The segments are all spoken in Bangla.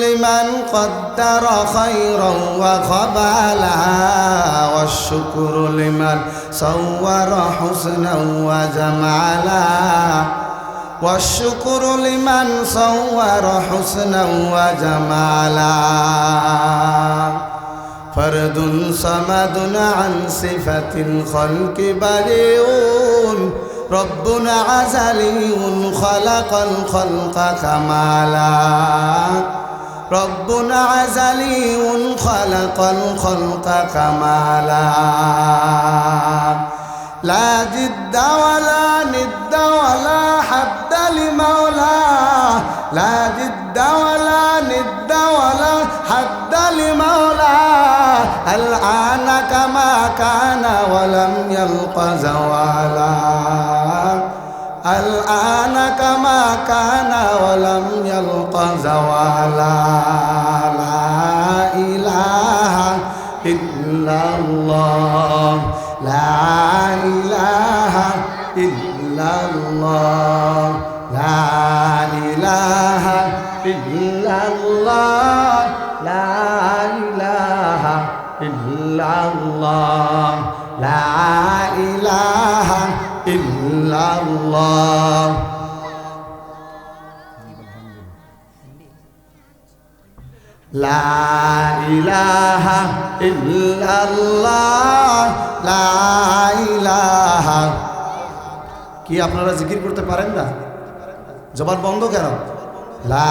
لمن قدر خيرا وخبالا والشكر لمن صور حسنا وجمالا والشكر لمن صور حسنا وجمالا فرد صمد عن صفة الخلق بريء ربنا عزلي خلق الخلق كمالا ربنا عزلي خلق الخلق كمالا. لا جد ولا ند ولا حد لمولاه لا جد ولا ند ولا حد لمولاه الآن كما كان ولم يلق زوالا. الآن كما كان ولم يلق زوالا. لا إله إلا الله. لا إله إلا الله. لا إله إلا الله. لا إله إلا الله. لا আল্লাহ কি আপনারা জিকির করতে পারেন না? জবান বন্ধ কেন? লা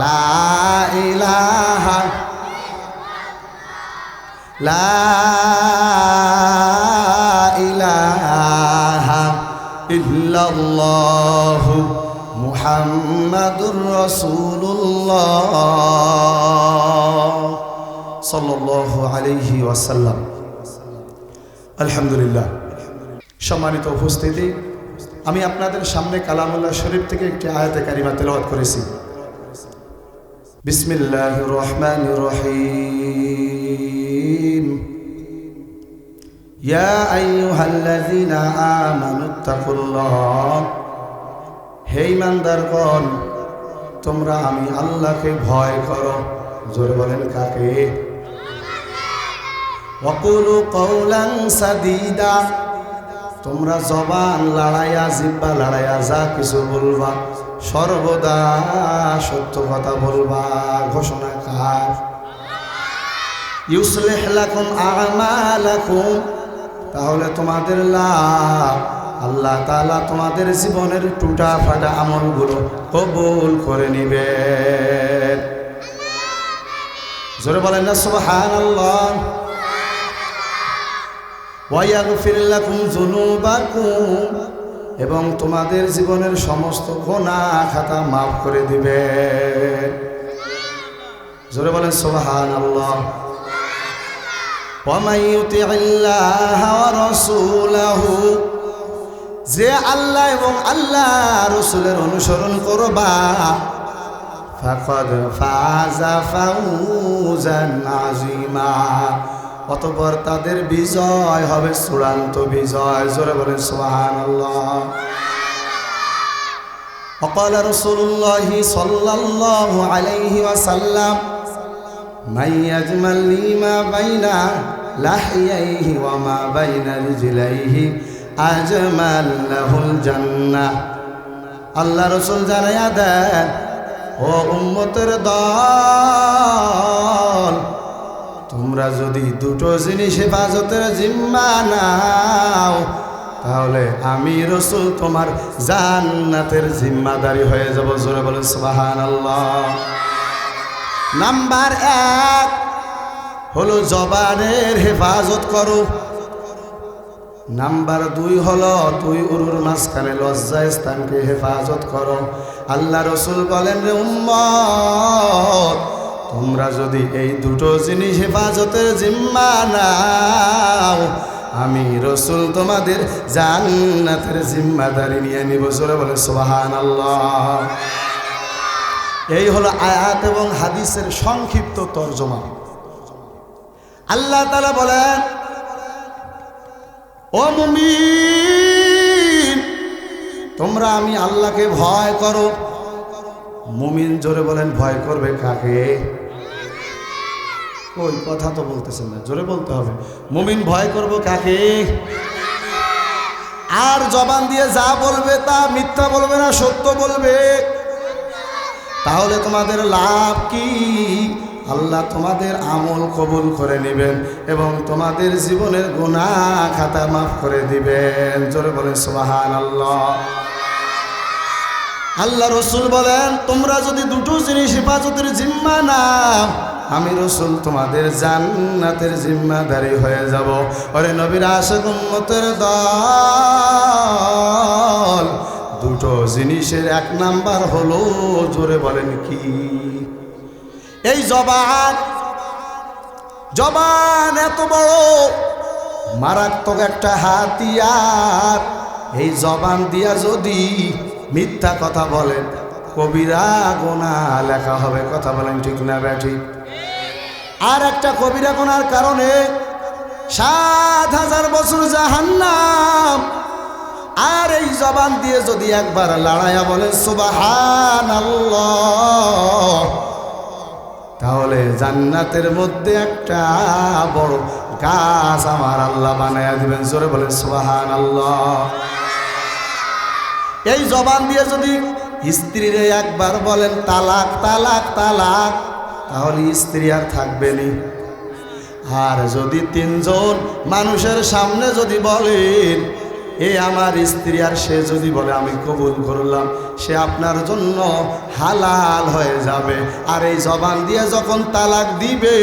লা ইলাহা লা ইলাহা ইল্লাল্লাহ মুহাম্মাদুর রাসূলুল্লাহ সাল্লাল্লাহু আলাইহি ওয়াসাল্লাম। আলহামদুলিল্লাহ। সম্মানিত উপস্থিতি, আমি আপনাদের সামনে কালামুল্লাহ শরীফ থেকে একটি আয়াতে কারিমা তেলাওয়াত করেছি। বিসমিল্লাহ রহমান রহিম يا أيها الذين آمنوا اتقوا الله হে ইমানদারগণ তোমরা আমি আল্লাহকে ভয় করো জোরে বলেন কাকে ওয়াকুলু কওলান সাদীদা তোমরা জবান লড়াইয়া জিব্বা লড়াইয়া যা কিছু বলবা সর্বদা সত্য কথা বলবা, ঘোষণা কার? ইউসলিহ লাকুম আমালাকুম, তাহলে তোমাদের লাভ। আল্লাহ তালা তোমাদের জীবনের টুটা ফাটা আমলগুলো কবুল করে নিবে জোরে বলেন না, সুবহানাল্লাহ। ওয়াইয়াগফির লাকুম যুনুবাকুম এবং তোমাদের জীবনের সমস্ত গোনাহ খাতা মাফ করে দিবে। জোরে বলেন, সুবহানাল্লাহ। আল্লাহ যে আল্লাহ এবং আল্লাহ রসুলের অনুসরণ করবা ফাজা ফাউজান অতপর তাদের বিজয় হবে চূড়ান্ত বিজয়। জোরে বলেন সোহান অকাল রসুল্লাহ সাল্লাহ আলাইহি ওয়াসাল্লাম মাইয়াজমাল লিমা বাইনা লাহিয়াইহি ওয়া মা বাইনা রিজলাইহি আজমাল লাহুল জান্নাহ। আল্লাহ রসুল জানাইয়া দেন, ও উম্মতের দল তোমরা যদি দুটো জিনিস হেফাজতের জিম্মা নাও, তাহলে আমি রসুল তোমার জান্নাতের জিম্মাদারি হয়ে যাব। জোরে বলে সুবাহান আল্লাহ নাম্বার এক হলো জবানের হেফাজত করো। নাম্বার দুই হলো তুই উরুর মাঝখানে লজ্জা স্থানকে হেফাজত করো। আল্লাহ রসুল বলেন, রে উম্মত তোমরা যদি এই দুটো জিনিস হেফাজতের জিম্মা নাও, আমি রসুল তোমাদের জান্নাতের জিম্মাদারি নিয়ে নিব। জোরে বলে সোবাহান আল্লাহ এই হলো আয়াত এবং হাদিসের সংক্ষিপ্ত তর্জমা। আল্লাহ তালা বলেন, ও মুমিন, তোমরা আমি আল্লাহকে ভয় করো। মুমিন জোরে বলেন, ভয় করবে কাকে? ওই কথা তো বলতেছেন না, জোরে বলতে হবে। মুমিন ভয় করব কাকে? আর জবান দিয়ে যা বলবে তা মিথ্যা বলবে না, সত্য বলবে। তাহলে তোমাদের লাভ কি? আল্লাহ তোমাদের আমল কবুল করে নেবেন এবং তোমাদের জীবনের গুণা খাতা মাফ করে দিবেন। জোরে বলেন সোহান আল্লাহ আল্লাহ রসুল বলেন, তোমরা যদি দুটো জিনিস হেফাজতের জিম্মা নাও আমি রসুল তোমাদের জান্নাতের জিম্মাদারি হয়ে যাব। ওরে নবীর আশেক দল। দুটো জিনিসের এক নাম্বার হলো, জোরে বলেন কি? এই জবান জবান এত বড়, মারাত্মক একটা হাতিয়ার। এই জবান দিয়া যদি মিথ্যা কথা বলেন, কবিরা গোনা লেখা হবে, কথা বলেন ঠিক না, ব্যাঠিক? আর একটা কবিরা কোনার কারণে সাত হাজার বছর জাহান্নাম। আর এই জবান দিয়ে যদি একবার লড়াইয়া বলেন সুবাহান তাহলে জান্নাতের মধ্যে একটা বড় গাছ আমার আল্লাহ বানাইয়া দিবেন। জোরে বলেন সুবাহান আল্লাহ এই জবান দিয়ে যদি স্ত্রীরে একবার বলেন, তালাক তালাক তালাক তাহলে স্ত্রী আর থাকবে নি আর যদি তিনজন মানুষের সামনে যদি বলেন, এ আমার স্ত্রী আর সে যদি বলে, আমি কবুল করলাম, সে আপনার জন্য হালাল হয়ে যাবে। আর এই জবান দিয়ে যখন তালাক দিবে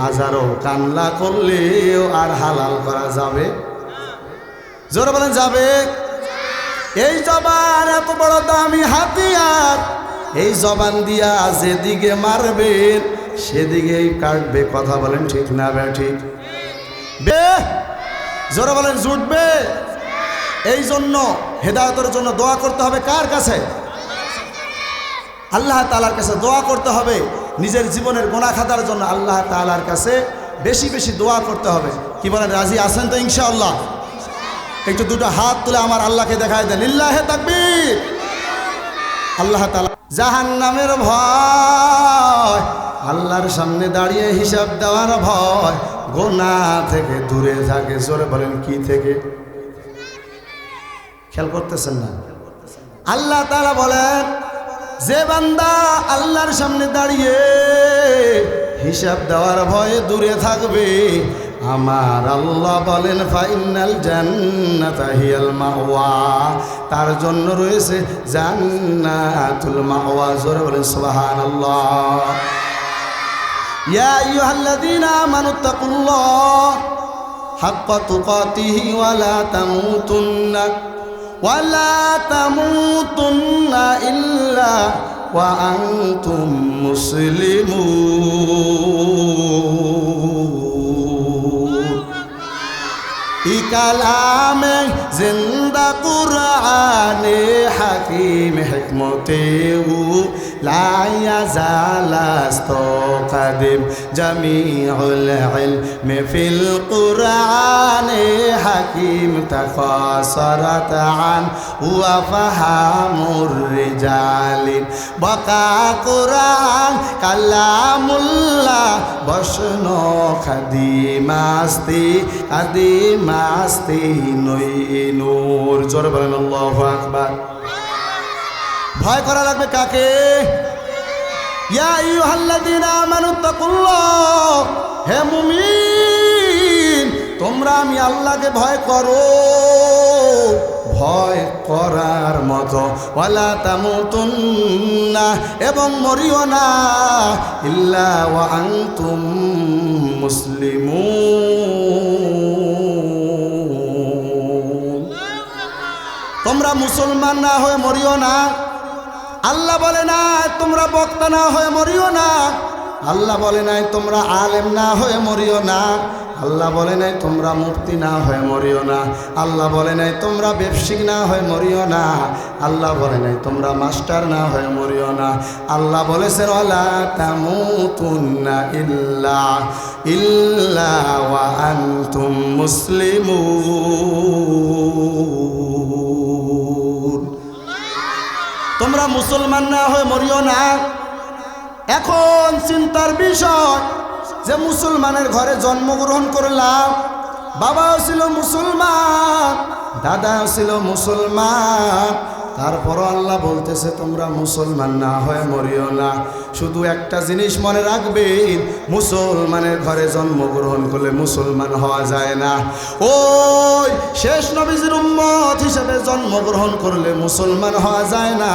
হাজারো কান্না করলেও আর হালাল করা যাবে? জোরে বলেন, যাবে? এই জবান এত বড় দামি হাতিয়ার। এই জবান দিয়া যেদিকে মারবেন সেদিকেই কাটবে। কথা বলেন ঠিক না বে, ঠিক। বে, জোরে বলেন, জুটবে। এই জন্য হেদায়তের জন্য দোয়া করতে হবে কার কাছে? আল্লাহ তালার কাছে দোয়া করতে হবে। নিজের জীবনের গোনা খাতার জন্য আল্লাহ তালার কাছে বেশি বেশি দোয়া করতে হবে। কি বলেন, রাজি আছেন তো ইনশাআল্লাহ? একটু দুটো হাত তুলে আমার আল্লাহকে দেখায় দেন। ইল্লাহে তাকবীর। আল্লাহ তালা জাহান নামের ভয়, আল্লাহর সামনে দাঁড়িয়ে হিসাব দেওয়ার ভয়। গোনা থেকে দূরে থাকে, জোরে বলেন, কি থেকে? খেয়াল করতেছেন না? আল্লাহ তারা বলেন, যে বান্দা আল্লাহর সামনে দাঁড়িয়ে হিসাব দেওয়ার ভয়ে দূরে থাকবে আমার আল্লাহ বলেন, ফাইনাল জান্নাতাহিয়াল মাওয়া। তার জন্য রয়েছে জান্নাতুল মাওয়া। জোরে বলেন, সুবহানাল্লাহ। ইয়া আইয়ুহাল্লাযীনা আমানুত্তাকুল্লাহ হাক্কা তুকাতিহি ওয়া লা তামুতুন্না। ওয়া লা তামুতুন্না ইল্লা ওয়া আনতুম মুসলিমুন। ই কালামে জিন্দা কুরআনে হাকিম হিকমতে লা ইয়াজালাস্ত কাদিম জামিউল ইলমি ফিল কুরআনে হাকিম ফাহামুর রিজালিন বাকা কুরআন কালামুল্লাহ বসন খাদিমাস্তি খাদিমাস্তি নই নূর জোরে বলেন আল্লাহু আকবার ভয় করা লাগবে কাকে? হে মুমিন, তোমরা আমি আল্লাহকে ভয় করো। ভয় করার মতো। ওয়ালা তামুতুন না এবং মরিও না। ইল্লা ওয়াং আনতুম মুসলিম তোমরা মুসলমান না হয়ে মরিও না। আল্লাহ বলে না, তোমরা বক্তা না হয়ে মরিও না। আল্লাহ বলে নাই, তোমরা আলেম না হয়ে মরিও না। আল্লাহ বলে নাই, তোমরা মুক্তি না হয়ে মরিও না। আল্লাহ বলে নাই, তোমরা ব্যবসায়িক না হয়ে মরিও না। আল্লাহ বলে নাই, তোমরা মাস্টার না হয়ে মরিও না। আল্লাহ বলেছেন ওয়ালা তামুতুন্না ইল্লা ইল্লা তোমরা মুসলমান না হয়ে মরিও না। এখন চিন্তার বিষয় যে মুসলমানের ঘরে জন্মগ্রহণ করলাম, বাবাও ছিল মুসলমান, দাদাও ছিল মুসলমান। তারপরও আল্লাহ বলতেছে, তোমরা মুসলমান না হয়ে মরিও না। শুধু একটা জিনিস মনে রাখবেন মুসলমানের ঘরে জন্মগ্রহণ করলে মুসলমান হওয়া যায় না। ওই শেষ নবীজির উম্মত হিসেবে জন্মগ্রহণ করলে মুসলমান হওয়া যায় না।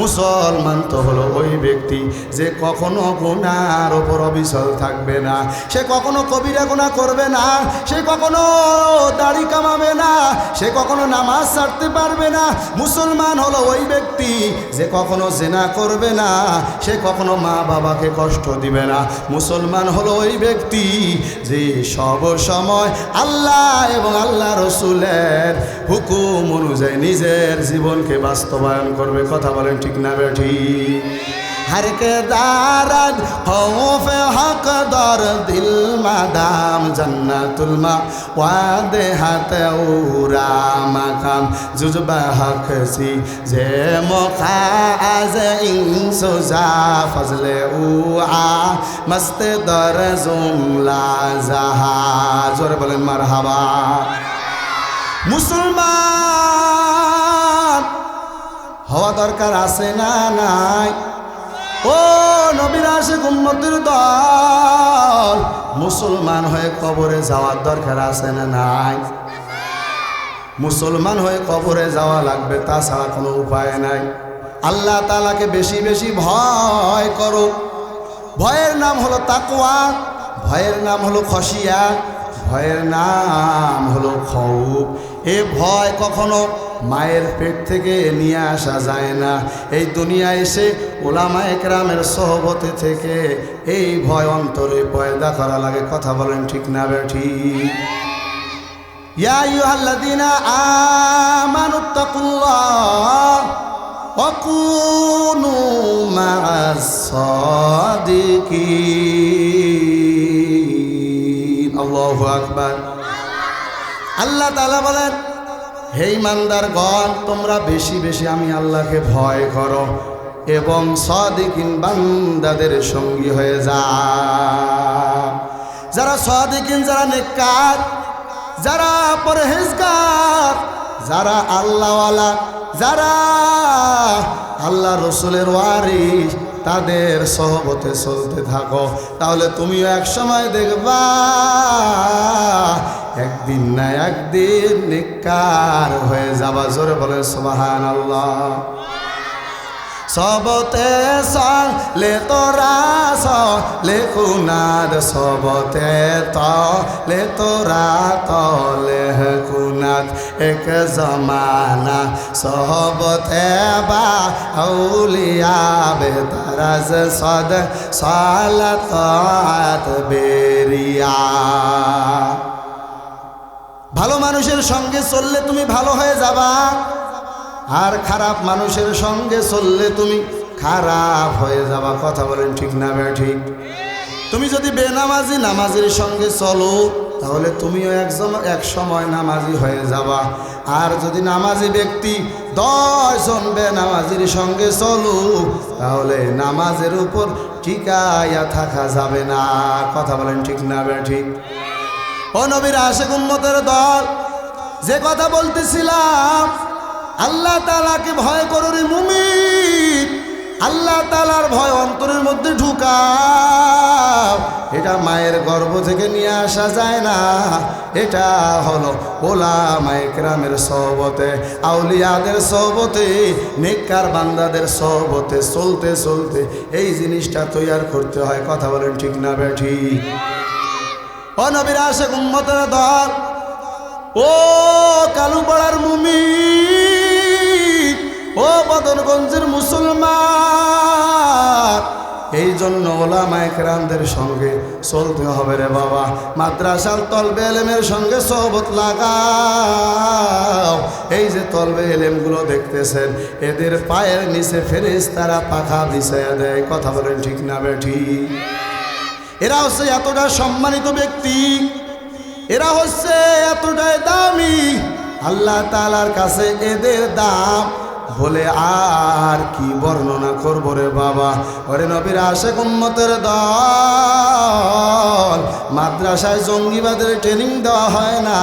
মুসলমান তো হলো ওই ব্যক্তি, যে কখনো গুণার ওপর অবিচল থাকবে না। সে কখনো কবিরা গুণা করবে না, সে কখনো দাড়ি কামাবে না, সে কখনো নামাজ ছাড়তে পারবে না। মুসলমান হলো ওই ব্যক্তি যে কখনো জেনা করবে না, সে কখনো মা বাবাকে কষ্ট দিবে না। মুসলমান হলো ওই ব্যক্তি যে সব সময় আল্লাহ এবং আল্লাহ রসুলের হুকুম অনুযায়ী নিজের জীবনকে বাস্তবায়ন করবে। কথা বলেন ঠিক না বেঠি হারকেদারান খৌফে হক দর দিল মাদাম, জন্নাতুল মা, ওয়াদে হাতে উরা মাকাম। জুজবা হক সি যে মখা আজ ইনসোজা ফজলে উআ মস্ত দর জুমলা জাহা। জোরে বলেন মারহাবা। মুসলমান, হওয়া দরকার আছে না নাই? ও নবীরা গুম্মতির দল, মুসলমান হয়ে কবরে যাওয়ার দরকার আছে না নাই? মুসলমান হয়ে কবরে যাওয়া লাগবে, তাছাড়া কোনো উপায় নাই। আল্লাহ তালাকে বেশি বেশি ভয় করো। ভয়ের নাম হলো তাকুয়া ভয়ের নাম হলো খসিয়া ভয়ের নাম হলো খৌফ। এ ভয় কখনো মায়ের পেট থেকে নিয়ে আসা যায় না। এই দুনিয়া এসে ওলামা একরামের সহবতে থেকে এই ভয় অন্তরে পয়দা করা লাগে। কথা বলেন ঠিক না বেঠি আল্লাহ বলেন হে ইমানদার গণ তোমরা বেশি বেশি আমি আল্লাহকে ভয় করো এবং সদিকিন বান্দাদের সঙ্গী হয়ে যা যারা সদিকিন, যারা নেকার যারা পরহেজগার, যারা আল্লাহওয়ালা, যারা আল্লাহ রসুলের ওয়ারিস তাদের সহবতে চলতে থাকো। তাহলে তুমিও এক সময় দেখবা, একদিন না একদিন নিকার হয়ে যাবা। জোরে বলে সোবাহান আল্লাহ সবতে লে তোরা স লে কুনাদ সবতে ত লে তোরা ত লে কুনাদ এক জমানা সহবতে বা আউলিয়া বে তারাজ সদ সালাত বেরিয়া। ভালো মানুষের সঙ্গে চললে তুমি ভালো হয়ে যাবা। আর খারাপ মানুষের সঙ্গে চললে তুমি খারাপ হয়ে যাবা। কথা বলেন ঠিক না বে ঠিক? তুমি যদি বেনামাজি নামাজির সঙ্গে চলো, তাহলে তুমিও একজন এক সময় নামাজি হয়ে যাবা। আর যদি নামাজি ব্যক্তি দশজন বেনামাজির সঙ্গে চলো, তাহলে নামাজের উপর টিকাইয়া থাকা যাবে না। কথা বলেন ঠিক না বে ঠিক? ও নবীর আশেক দল, যে কথা বলতেছিলাম আল্লাহ তালাকে ভয় করো রে মুমিন। আল্লাহ তালার ভয় অন্তরের মধ্যে ঢুকা এটা মায়ের গর্ভ থেকে নিয়ে আসা যায় না। এটা হলো ওলা মাইকরামের সহবতে, আউলিয়াদের সহবতে, নেককার বান্দাদের সহবতে, চলতে চলতে এই জিনিসটা তৈয়ার করতে হয়। কথা বলেন ঠিক না নবীর আশেক উম্মতের দল, ও কালু পাড়ার মুমি ও বদরগঞ্জের মুসলমান, এই জন্য ওলামায় কেরামদের সঙ্গে চলতে হবে রে বাবা। মাদ্রাসার তলবে এলেমের সঙ্গে সহবত লাগাও। এই যে তলবে এলেমগুলো দেখতেছেন, এদের পায়ের নিচে ফেরেস তারা পাখা বিছাইয়া দেয়। কথা বলেন ঠিক না বেঠি? এরা হচ্ছে এতটা সম্মানিত ব্যক্তি, এরা হচ্ছে এতটাই দামি। আল্লাহ তালার কাছে এদের দাম বলে আর কি বর্ণনা করব রে বাবা? ওরে নবীর আশেক উম্মতের দল, মাদ্রাসায় জঙ্গিবাদের ট্রেনিং দেওয়া হয় না।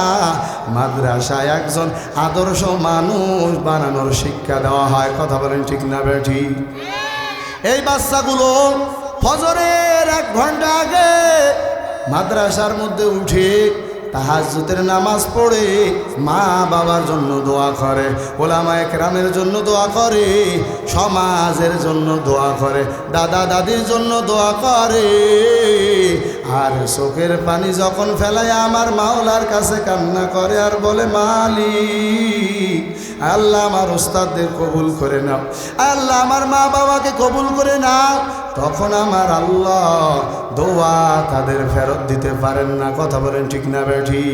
মাদ্রাসায় একজন আদর্শ মানুষ বানানোর শিক্ষা দেওয়া হয়। কথা বলেন ঠিক না বেঠি? এই বাচ্চাগুলো ফজরের এক ঘণ্টা আগে মাদ্রাসার মধ্যে উঠে তাহাজুতের নামাজ পড়ে মা বাবার জন্য দোয়া করে, ওলামা একরামের জন্য দোয়া করে, সমাজের জন্য দোয়া করে, দাদা দাদির জন্য দোয়া করে। আর চোখের পানি যখন ফেলায় আমার মাওলার কাছে কান্না করে আর বলে, মালিক, আল্লাহ আমার ওস্তাদদের কবুল করে নাও, আল্লাহ আমার মা বাবাকে কবুল করে নাও। তখন আমার আল্লাহ দোয়া তাদের ফেরত দিতে পারেন না। কথা বলেন ঠিক না বেঠি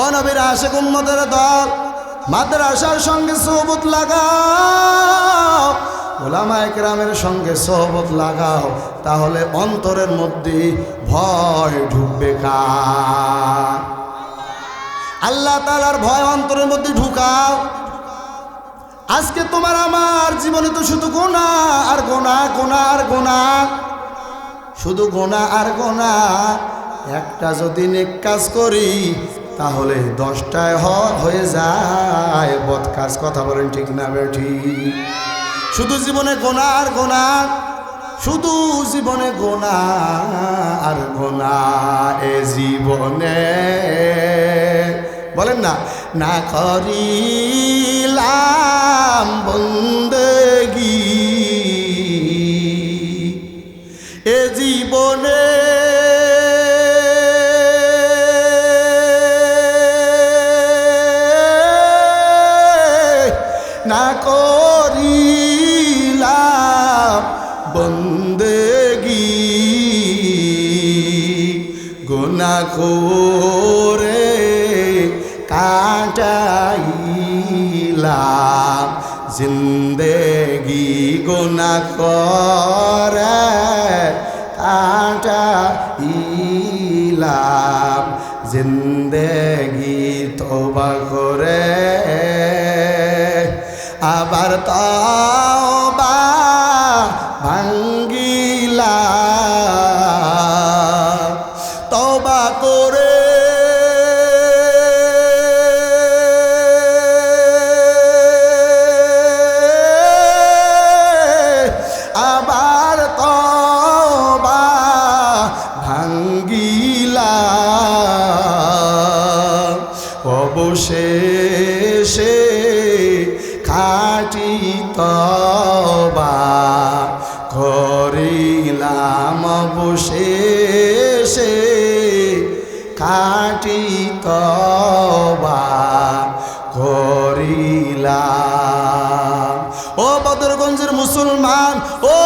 ও নবীর আশেক উম্মতের দল, মাদ্রাসার সঙ্গে সহবত লাগাও, ওলামা একরামের সঙ্গে সহবত লাগাও, তাহলে অন্তরের মধ্যে ভয় ঢুকবে কার? আল্লাহ তালার ভয় অন্তরের মধ্যে ঢুকাও। আজকে তোমার আমার জীবনে তো শুধু গোনা আর গোনা গোনা আর গোনা। শুধু গোনা আর গোনা। একটা যদি নেক কাজ করি, তাহলে দশটায় হয়ে যায়। বদ কাজ, কথা বলেন ঠিক না বেঠি? শুধু জীবনে গোনা আর গোনা। শুধু জীবনে গোনা আর গোনা এ জীবনে। বলেন না না করিলাম বন্দেগি। এ জীবনে না করিলাম বন্দেগি। গুনা করে কাটাইলাম জিন্দেগি গুনা করে কাটাইলাম জিন্দেগি তোবা করে আবার তবা অবশেষে খাটি তবা করিলাম অবশেষে খাটি তবা করিলাম। ও বদরগঞ্জের মুসলমান, ও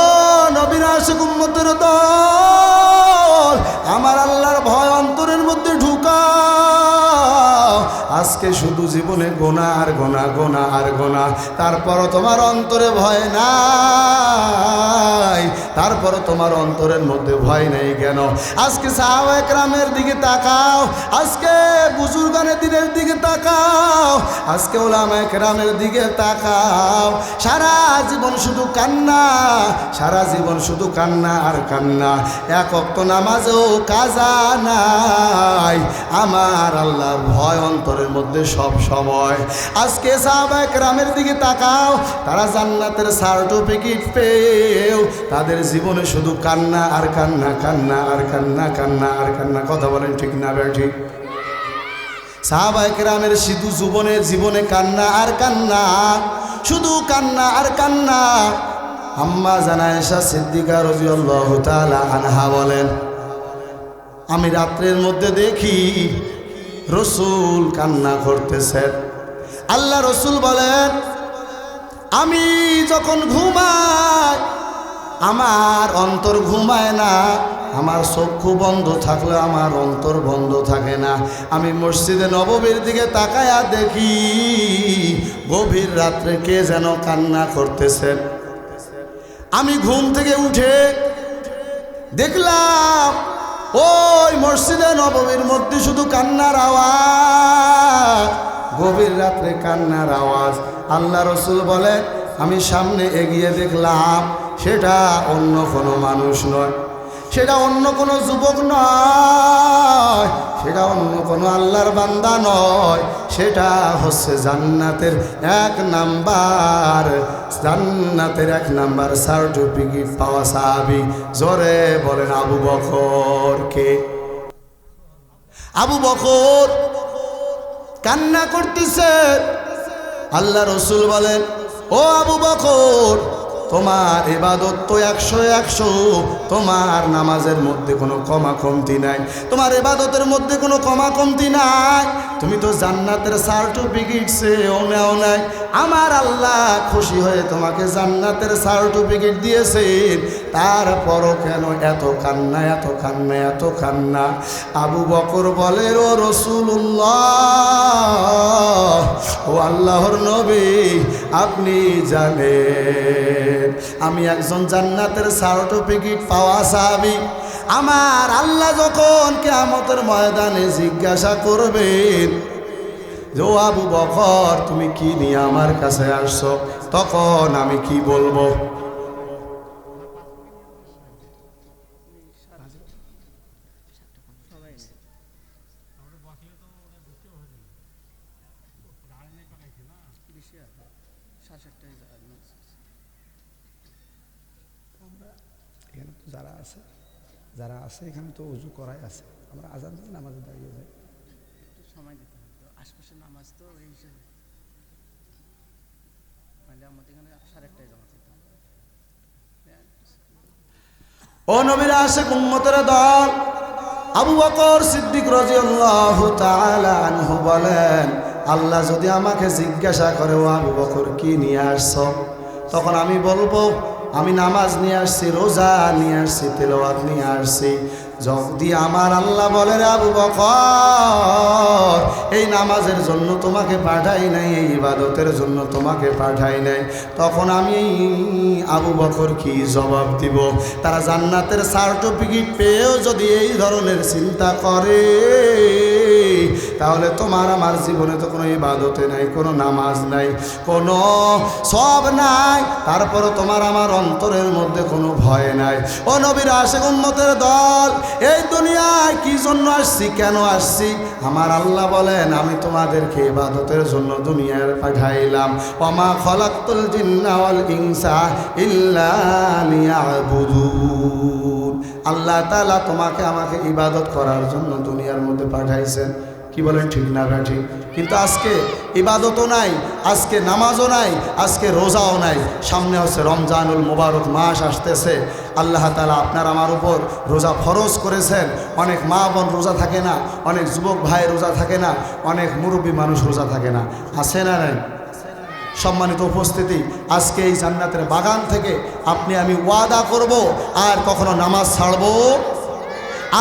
নবীনাশ গুম্মতের দল, আমার আজকে শুধু জীবনে গোনা আর গোনা গোনা আর গোনা। তারপরও তোমার অন্তরে ভয় নাই। তারপরও তোমার অন্তরের মধ্যে ভয় নেই কেন? আজকে সাহাবা একরামের দিকে তাকাও। আজকে বুজুর্গানের দিনের দিকে তাকাও। আজকে ওলামা একরামের দিকে তাকাও। সারা জীবন শুধু কান্না, সারা জীবন শুধু কান্না আর কান্না। এক অক্ত নামাজেও কাজা নাই। আমার আল্লাহর ভয় অন্তরের মধ্যে সব সময়। আজকে সাহাবা একরামের দিকে তাকাও, তারা জান্নাতের সার্টিফিকেট পেয়েও তাদের জীবনে শুধু কান্না আর কান্না কান্না আর কান্না কান্না আর কান্না। কথা বলেন ঠিক না ঠিক? সাহাবাহামের সিধু জীবনে জীবনে কান্না আর কান্না, শুধু কান্না আর কান্না। আম্মা জানায়সা সিদ্দিকা তাআলা আনহা বলেন, আমি রাত্রের মধ্যে দেখি রসুল কান্না করতেছেন আল্লাহ রসুল বলেন, আমি যখন ঘুমাই, আমার অন্তর ঘুমায় না, আমার চক্ষু বন্ধ থাকলে আমার অন্তর বন্ধ থাকে না। আমি মসজিদে নববীর দিকে তাকায়া দেখি, গভীর রাত্রে কে যেন কান্না করতেছেন আমি ঘুম থেকে উঠে দেখলাম ওই মসজিদে নবমীর মধ্যে শুধু কান্নার আওয়াজ। গভীর রাত্রে কান্নার আওয়াজ। আল্লাহ রসুল বলে, আমি সামনে এগিয়ে দেখলাম, সেটা অন্য কোনো মানুষ নয়। সেটা অন্য কোনো যুবক নয়, সেটা অন্য কোনো আল্লাহর বান্দা নয়, সেটা হচ্ছে জান্নাতের এক নাম্বার। জান্নাতের এক নাম্বার সার্টিফিকেট পাওয়া সাহাবি। জোরে বলেন, আবু বকর কে? আবু বকর কান্না করতেছে। আল্লাহ রসুল বলেন, ও আবু বকর তোমার এবাদত তো একশো একশো, তোমার নামাজের মধ্যে কোনো কমা কমতি নাই। তোমার এবাদতের মধ্যে কোনো কমা কমতি নাই। তুমি তো জান্নাতের সার্টিফিকেট সেও নেও নাই। আমার আল্লাহ খুশি হয়ে তোমাকে জান্নাতের সার্টিফিকেট দিয়েছেন। তারপরও কেন এত কান্না এত কান্না এত কান্না? আবু বকর বলে, ও রসুল্লাহ ও আল্লাহর নবী, আপনি জানেন আমি একজন জান্নাতের সার্টিফিকেট পাওয়া সাহাবি। আমার আল্লাহ যখন কেয়ামতের ময়দানে জিজ্ঞাসা করবেন, ও আবু বকর, তুমি কি নিয়ে আমার কাছে আসছো? তখন আমি কি বলব? আছে এখানে তো উজু করাই আছে। আমরা আজান দিই নামাজে দাঁড়িয়ে যাই। সময় দিতে হবে আশপাশে নামাজ তো এই হিসেবে আমাদের এখানে সাড়ে একটায় জমা দিতে ও নবীর আশেক উম্মতের দল আবু বকর সিদ্দিক রাদিয়াল্লাহু তাআলা আনহু বলেন আল্লাহ যদি আমাকে জিজ্ঞাসা করে ও আবু বকর কি নিয়ে আসছো? তখন আমি বলব আমি নামাজ নিয়ে আসছি রোজা নিয়ে আসছি তেলাওয়াত নিয়ে আসছি। যদি আমার আল্লাহ বলে আবু বকর, এই নামাজের জন্য তোমাকে পাঠাই নাই, এই ইবাদতের জন্য তোমাকে পাঠাই নাই। তখন আমি আবু বকর কি জবাব দিব? তারা জান্নাতের সার্টিফিকেট পেয়েও যদি এই ধরনের চিন্তা করে, তাহলে তোমার আমার জীবনে তো কোনো ইবাদতে নাই, কোনো নামাজ নাই, কোনো সব নাই। তারপরও তোমার আমার অন্তরের মধ্যে ভয় নাই। ও নবীর আশেক উম্মতের দল, এই দুনিয়ায় কি জন্য আসছি, কেন আসছি? আমার আল্লাহ বলেন, আমি তোমাদেরকে ইবাদতের জন্য দুনিয়ার পাঠাইলাম। ওমা খলাক্তুল জিন্না ওয়াল ইনসা ইল্লা আল্লাহ তালা তোমাকে আমাকে ইবাদত করার জন্য দুনিয়ার মধ্যে পাঠাইছেন। কি বলেন, ঠিক না ভাই, ঠিক। কিন্তু আজকে ইবাদতও নাই, আজকে নামাজও নাই, আজকে রোজাও নাই। সামনে হচ্ছে রমজানুল মোবারক মাস আসতেছে। আল্লাহ তালা আপনার আমার উপর রোজা ফরজ করেছেন। অনেক মা বোন রোজা থাকে না, অনেক যুবক ভাই রোজা থাকে না, অনেক মুরব্বী মানুষ রোজা থাকে না। আছে না নাই? সম্মানিত উপস্থিতি, আজকে এই জান্নাতের বাগান থেকে আপনি, আমি ওয়াদা করব, আর কখনো নামাজ ছাড়বো,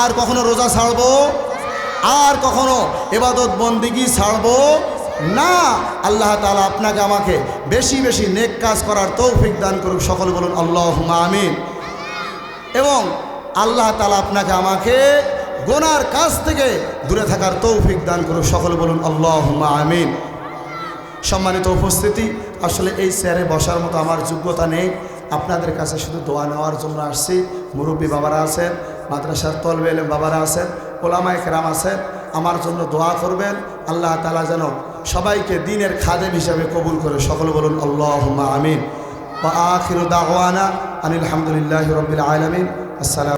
আর কখনো রোজা ছাড়বো আর কখনো এবাদত বন্দিগি ছাড়বো না। আল্লাহ তালা আপনাকে আমাকে বেশি বেশি নেক কাজ করার তৌফিক দান করুক, সকল বলুন আল্লাহ আমিন। এবং আল্লাহ তালা আপনাকে আমাকে গোনার কাজ থেকে দূরে থাকার তৌফিক দান করুক, সকল বলুন আল্লাহ আমিন। সম্মানিত উপস্থিতি, আসলে এই চেয়ারে বসার মতো আমার যোগ্যতা নেই। আপনাদের কাছে শুধু দোয়া নেওয়ার জন্য আসছি। মুরব্বী বাবারা আছেন, মাদ্রাসার তলবে এলেম বাবারা আছেন ওলামায় কেরাম আছেন, আমার জন্য দোয়া করবেন। আল্লাহ তালা যেন সবাইকে দিনের খাদেম হিসাবে কবুল করে। সকল বলুন আল্লাহ আমিন। আনিল আলহামদুলিল্লাহ রবিল আলমিন। আসসালাম